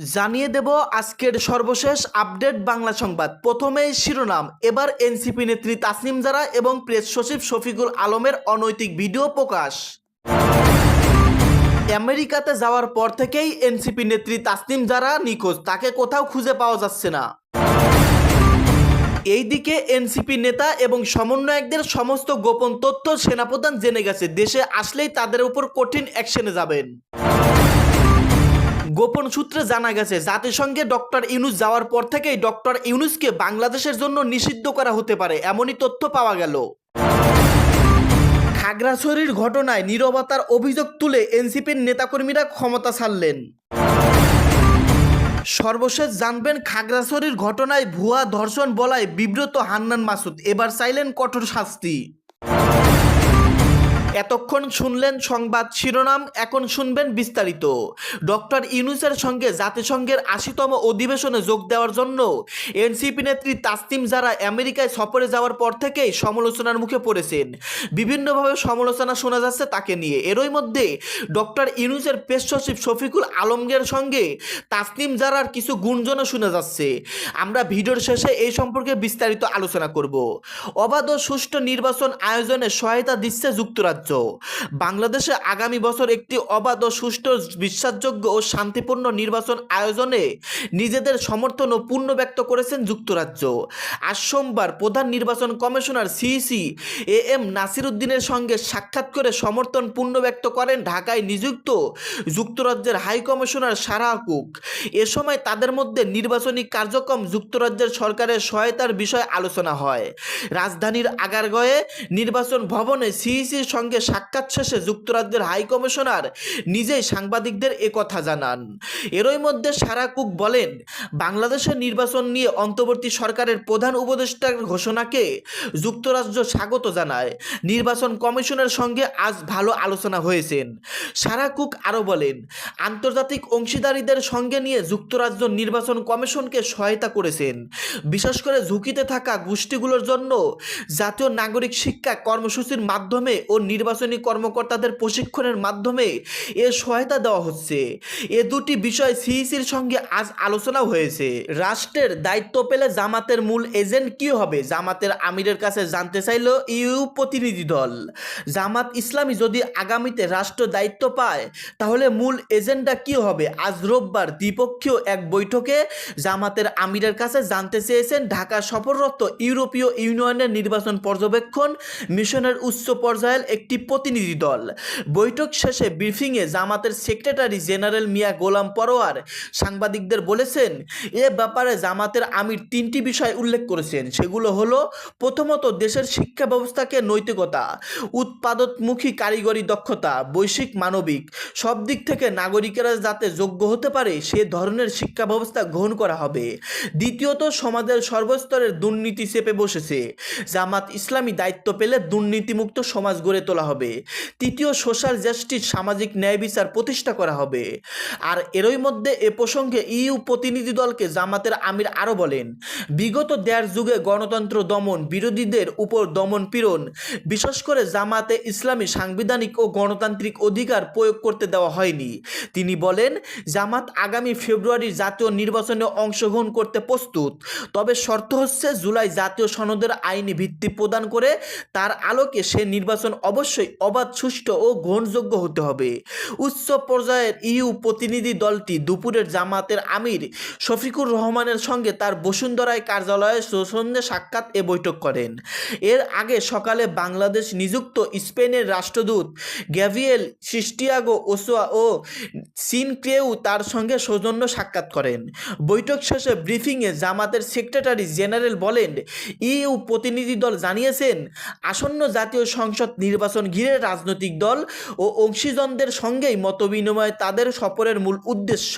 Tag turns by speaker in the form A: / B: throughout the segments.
A: জানিয়ে দেব আজকের সর্বশেষ আপডেট বাংলা সংবাদ। প্রথমেই শিরোনাম। এবার এনসিপি নেত্রী তাসনিম জারা এবং প্রেস সচিব শফিকুল আলমের অনৈতিক ভিডিও প্রকাশ। আমেরিকাতে যাওয়ার পর থেকেই এনসিপি নেত্রী তাসনিম জারা নিখোঁজ। তাকে কোথাও খুঁজে পাওয়া যাচ্ছে না। এইদিকে এনসিপি নেতা এবং সমন্বয়কদের সমস্ত গোপন তথ্য সেনাপ্রধান জেনে গেছে। দেশে আসলেই তাদের উপর কঠিন অ্যাকশনে যাবেন। গোপন সূত্রে জানা গেছে, জাতিসংঘে ডক্টর ইউনুস যাওয়ার পর থেকেই ডক্টর ইউনুসকে বাংলাদেশের জন্য নিষিদ্ধ করা হতে পারে, এমনই তথ্য পাওয়া গেল। খাগড়াছড়ির ঘটনায় নীরবতার অভিযোগ তুলে এনসিপির নেতাকর্মীরা ক্ষমতা ছাড়লেন। সর্বশেষ জানবেন, খাগড়াছড়ির ঘটনায় ভুয়া ধর্ষণ বলায় বিব্রত হান্নান মাসুদ, এবার চাইলেন কঠোর শাস্তি। এতক্ষণ শুনলেন সংবাদ শিরোনাম, এখন শুনবেন বিস্তারিত। ডক্টর ইউনুসের সঙ্গে জাতিসংঘের আশিতম অধিবেশনে যোগ দেওয়ার জন্য এনসিপি নেত্রী তাসনিম যারা আমেরিকায় সফরে যাওয়ার পর থেকেই সমালোচনার মুখে পড়েছেন। বিভিন্নভাবে সমালোচনা শোনা যাচ্ছে তাকে নিয়ে। এরই মধ্যে ডক্টর ইউনুসের পেশ সচিব শফিকুল আলমগীর সঙ্গে তাসনিম জারার কিছু গুঞ্জনও শোনা যাচ্ছে। আমরা ভিডিওর শেষে এই সম্পর্কে বিস্তারিত আলোচনা করব। অবাধ ও সুষ্ঠু নির্বাচন আয়োজনে সহায়তা দিচ্ছে যুক্তরাজ্য। বাংলাদেশে আগামী বছর একটি অবাধ ও সুষ্ঠু বিশ্বাসযোগ্য ও শান্তিপূর্ণ নির্বাচন আয়োজনে নিজেদের সমর্থন ও পূর্ণ ব্যক্ত করেছেন যুক্তরাজ্য। আজ সোমবার প্রধান নির্বাচন commissioner CEC A M Nasir উদ্দিনের সঙ্গে সাক্ষাৎ করে সমর্থন পূর্ণ ব্যক্ত করেন ঢাকায় নিযুক্ত যুক্তরাজ্যের হাই কমিশনার সারা কুক। এ সময় তাদের মধ্যে নির্বাচনী কার্যক্রম যুক্তরাজ্যের সরকারের সহায়তার বিষয়ে আলোচনা হয়। রাজধানীর আগারগয়ে নির্বাচন ভবনে সিইসির সঙ্গে সাক্ষাৎ শেষে যুক্তরাজ্যের হাই কমিশনার নিজেই সাংবাদিকদের কথা জানান। এরই মধ্যে সারা কুক বলেন, বাংলাদেশের নির্বাচন নিয়ে অন্তর্বর্তী সরকারের প্রধান উপদেষ্টার ঘোষণাকে যুক্তরাজ্য স্বাগত জানায়। নির্বাচন কমিশনের সঙ্গে আজ ভালো আলোচনা হয়েছেন। সারা কুক আরও বলেন, আন্তর্জাতিক অংশীদারীদের সঙ্গে নিয়ে যুক্তরাজ্য নির্বাচন কমিশনকে সহায়তা করেছেন। বিশেষ করে ঝুঁকিতে থাকা গোষ্ঠীগুলোর জন্য জাতীয় নাগরিক শিক্ষা কর্মসূচির মাধ্যমে ও নির্বাচনী কর্মকর্তাদের প্রশিক্ষণের মাধ্যমে এ সহায়তা দেওয়া হচ্ছে। এ দুটি বিষয় সিইসির সঙ্গে আজ আলোচনা হয়েছে। রাষ্ট্রের দায়িত্ব পেলে জামাতের মূল এজেন্ট কি হবে? জামাতের আমিরের কাছে জানতে চাইল ইউ প্রতিনিধি দল। জামাত ইসলামী যদি আগামীতে রাষ্ট্র দায়িত্ব পায়, তাহলে মূল এজেন্ডা কি হবে? আজ রোববার দ্বিপক্ষীয় এক বৈঠকে জামাতের আমিরের কাছে জানতে চেয়েছেন ঢাকা সফররত ইউরোপীয় ইউনিয়নের নির্বাচন পর্যবেক্ষণ মিশনের উচ্চ পর্যায়ের একটি প্রতিনিধি দল। বৈঠক শেষে ব্রিফিংয়ে জামাতের সেক্রেটারি জেনারেল মিয়া গোলাম পরোয়ার সাংবাদিকদের বলেছেন, এ ব্যাপারে জামাতের আমির তিনটি বিষয় উল্লেখ করেছেন। সেগুলো হলো, প্রথমত দেশের শিক্ষা ব্যবস্থাকে নৈতিকতা, উৎপাদনমুখী কারিগরি দক্ষতা, বৈশ্বিক মানবিক, সব দিক থেকে নাগরিকেরা যাতে যোগ্য হতে পারে, সে ধরনের শিক্ষা ব্যবস্থা গ্রহণ করা হবে। দ্বিতীয়ত, সমাজের সর্বস্তরের দুর্নীতি চেপে বসেছে। জামাত ইসলামী দায়িত্ব পেলে দুর্নীতিমুক্ত সমাজ গড়ে তোলা হবে। তৃতীয় সোশ্যাল জাস্টিস সামাজিক ন্যায় বিচার প্রতিষ্ঠা করা হবে। আর এরই মধ্যে এ প্রসঙ্গে ইউ প্রতিনিধি দলকে জামাতের আমির আরও বলেন, বিগত দেড় যুগে গণতন্ত্র দমন বিরোধীদের উপর দমন পীড়ন, বিশেষ করে জামাতে ইসলামী সাংবিধানিক ও গণতান্ত্রিক অধিকার প্রয়োগ করতে দেওয়া হয়নি। তিনি বলেন, জামাত আগামী ফেব্রুয়ারির জাতীয় নির্বাচনে অংশগ্রহণ করতে প্রস্তুত। তবে শর্ত হচ্ছে, জুলাই জাতীয় সনদের আইনি ভিত্তি প্রদান করে তার আলোকে সে নির্বাচন অবশ্যই অবাধ, সুষ্ঠু ও গ্রহণযোগ্য হতে হবে। উচ্চ পর্যায়ের ইউ প্রতিনিধি দলটি দুপুরের জামাতের আমির শফিকুর রহমানের সঙ্গে তার বসুন্ধরায় কার্যালয়ে সন্ধ্যে সাক্ষাৎ এ বৈঠক করেন। এর আগে সকালে বাংলাদেশ নিযুক্ত স্পেনের রাষ্ট্রদূত গ্যাভিয়েল সিস্টিয়াগো ওসোয়া ও সিনক্রেউ তার সঙ্গে সৌজন্য সাক্ষাৎ করেন। বৈঠক শেষে ব্রিফিংয়ে জামাতের সেক্রেটারি জেনারেল বলেন, ইউ প্রতিনিধি দল জানিয়েছেন, আসন্ন জাতীয় সংসদ নির্বাচন ঘিরে রাজনৈতিক দল ও অংশীজনদের সঙ্গেই মতবিনিময় তাদের সফরের মূল উদ্দেশ্য।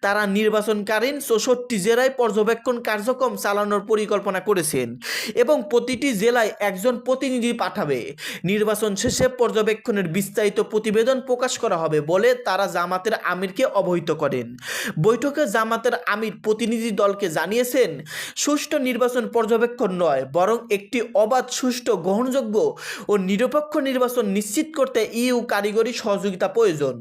A: তারা নির্বাচনকালীন চৌষট্টি জেলায় পর্যবেক্ষণ কার্যক্রম চালানোর পরিকল্পনা করেছেন এবং প্রতিটি জেলায় একজন প্রতিনিধি পাঠাবে। নির্বাচন শেষে পর্যবেক্ষণের বিস্তারিত প্রতিবেদন প্রকাশ করা হবে বলে তারা জামাতের আমিরকে অবহিত করেন। বৈঠকে জামাতের আমির প্রতিনিধি দলকে জানিয়েছেন, সুষ্ঠু নির্বাচন পর্যবেক্ষণ নয়, বরং একটি অবাধ, সুষ্ঠু, গ্রহণযোগ্য ও নিরপেক্ষ নির্বাচন নিশ্চিত করতে ইউ কারিগরি সহযোগিতা প্রয়োজন।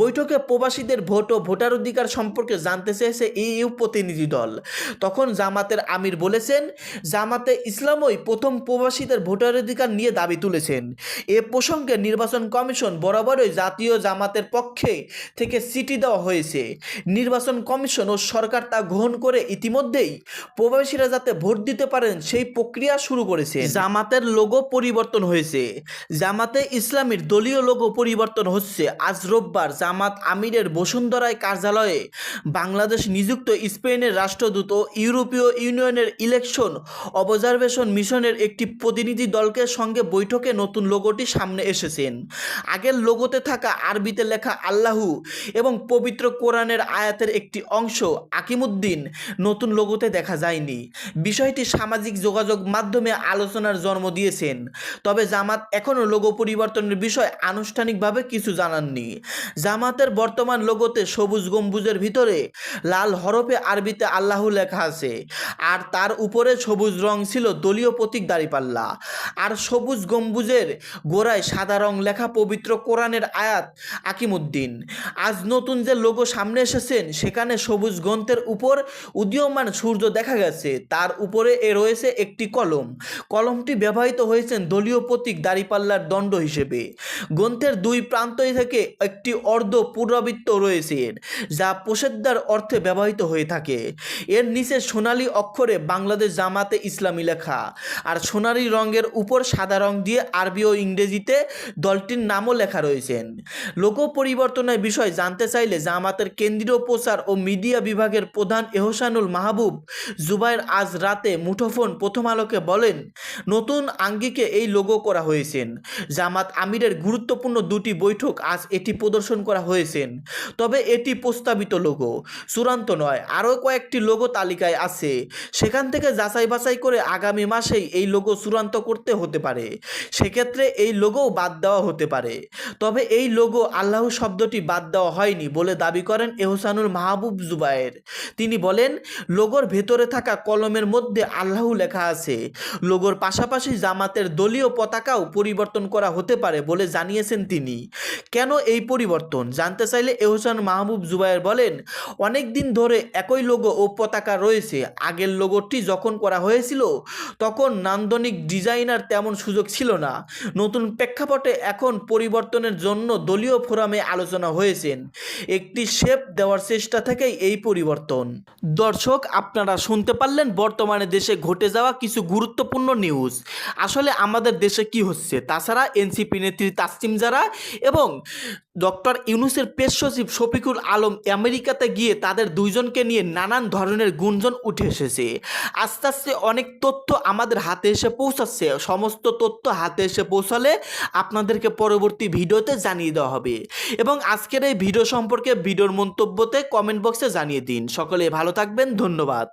A: বৈঠকে প্রবাসীদের ভোট ও ভোটার অধিকার সম্পর্কে জানতে চেয়েছে ইউ প্রতিনিধি দল। তখন জামাতের আমির বলেছেন, জামাতে ইসলামই প্রথম প্রবাসীদের ভোটার অধিকার নিয়ে দাবি তুলেছেন। এ প্রসঙ্গে নির্বাচন কমিশন বরাবরই জাতীয় জামাতের পক্ষে থেকে চিঠি দেওয়া হয়েছে। নির্বাচন কমিশন ও সরকার তা গ্রহণ করে ইতিমধ্যেই প্রবাসীরা যাতে ভোট দিতে পারেন সেই প্রক্রিয়া শুরু করেছে জামাতের লোগো পরিবর্তন হয়েছে। জামাতে ইসলামীর দলীয় লোগো পরিবর্তন হচ্ছে। আজ রোববার জামাত আমিরের বসুন্ধরায় কার্যালয়ে বাংলাদেশ নিযুক্ত স্পেনের রাষ্ট্রদূত ও ইউরোপীয় ইউনিয়নের ইলেকশন অবজারভেশন মিশনের একটি প্রতিনিধি দলকে সঙ্গে বৈঠকে নতুন লোগোটি সামনে এসেছেন। আগের লোগোতে থাকা আরবিতে লেখা আল্লাহু এবং পবিত্র কোরআনের আয়াতের একটি অংশ আকিমুদ্দিন নতুন লোগোতে দেখা যায়নি। বিষয়টি সামাজিক যোগাযোগ মাধ্যমে আলোচনার জন্ম দিয়েছেন। তবে জামাত এখনও লোগো পরিবর্তনের বিষয়ে আনুষ্ঠানিকভাবে কিছু জানাননি। জামাতের বর্তমান লোগোতে সবুজ গম্বুজের ভিতরে লাল হরফে আরবিতে আল্লাহ লেখা আছে। আর তার উপরে সবুজ রং ছিল দলীয় প্রতীক দাঁড়িপাল্লা। আর সবুজ গম্বুজের গোড়ায় সাদা রং লেখা পবিত্র কোরআনের আয়াত আকিমুদ্দিন। আজ নতুন যে লোগো সামনে এসেছেন, সেখানে সবুজ গ্রন্থের উপর উদীয়মান সূর্য দেখা গেছে। তার উপরে এ রয়েছে একটি কলম। কলমটি ব্যবহৃত হয়েছেন দলীয় প্রতীক দাঁড়িপাল্লার দণ্ড হিসেবে। গ্রন্থের দুই প্রান্ত থেকে একটি অর্ধ পুনরাবৃত্ত রয়েছে, যা পোষেদ্দার অর্থে ব্যবহৃত হয়ে থাকে। এর নিচে সোনালী অক্ষরে বাংলাদেশ জামাতে ইসলামী লেখা, আর সোনালী রঙের উপর সাদা রং দিয়ে আরবি ও ইংরেজিতে দলটির নামও লেখা রয়েছেন লোক পরিবর্তনের বিষয় জানতে চাইলে জামাতের কেন্দ্রীয় প্রচার ও মিডিয়া বিভাগের প্রধান এহসানুল মাহবুব জুবাইর আজ রাতে মুঠোফোন প্রথম আলোকে বলেন, নতুন আঙ্গিকে এই লোগো করা হয়েছেন জামাত আমিরের গুরুত্বপূর্ণ দুটি বৈঠক আজ এটি প্রদর্শন করা হয়েছেন। তবে এটি প্রস্তাবিত লোগো চূড়ান্ত নয়, আরও কয়েকটি লোগো তালিকায় আছে। সেখান থেকে যাচাই বাছাই করে আগামী মাসেই এই লোগো চূড়ান্ত করতে হতে পারে। সেক্ষেত্রে এই লোগোও বাদ দেওয়া হতে পারে। তবে এই লোগো আল্লাহ শব্দটি বাদ দেওয়া হয়নি বলে দাবি করেন এহসানুর মাহবুব জুবায়ের। তিনি বলেন, লোগোর ভেতরে থাকা কলমের মধ্যে আল্লাহ লেখা আছে। লোগোর পাশাপাশি জামাতের দলীয় পতাকাও পরিবর্তন করা হতে পারে বলে জানিয়েছেন তিনি। কেন এই পরিবর্তন? জানতে চাইলে এহসান মাহবুব জুবায়ের বলেন, অনেক দিন ধরে একই লোগো ও পতাকা রয়েছে। আগের লোগোটি যখন করা হয়েছিল, তখন নান্দনিক ডিজাইনার তেমন সুযোগ ছিল না। নতুন প্রেক্ষাপটে এখন পরিবর্তনের জন্য দলীয় ফোরামে আলোচনা হয়েছেন। একটি শেপ দেওয়ার চেষ্টা থেকেই এই পরিবর্তন। দর্শক, আপনারা শুনতে পারলেন, বর্তমানে দেশে ঘটে যাওয়া কিছু গুরুত্বপূর্ণ নিউজ আসলে আমাদের দেশে কি হচ্ছে? তাছাড়া এনসিপি নেত্রী তাসিম জারা এবং ডক্টর ইউনুসের পেশ সচিব শফিকুল আলম আমেরিকাতে গিয়ে তাদের দুইজনকে নিয়ে নানান ধরনের গুঞ্জন উঠে এসেছে। আস্তে আস্তে অনেক তথ্য আমাদের হাতে এসে পৌঁছাচ্ছে। সমস্ত তথ্য হাতে এসে পৌঁছালে আপনাদেরকে পরবর্তী ভিডিওতে জানিয়ে দেওয়া হবে। এবং আজকের এই ভিডিও সম্পর্কে ভিডিওর মন্তব্যতে কমেন্ট বক্সে জানিয়ে দিন। সকলে ভালো থাকবেন। ধন্যবাদ।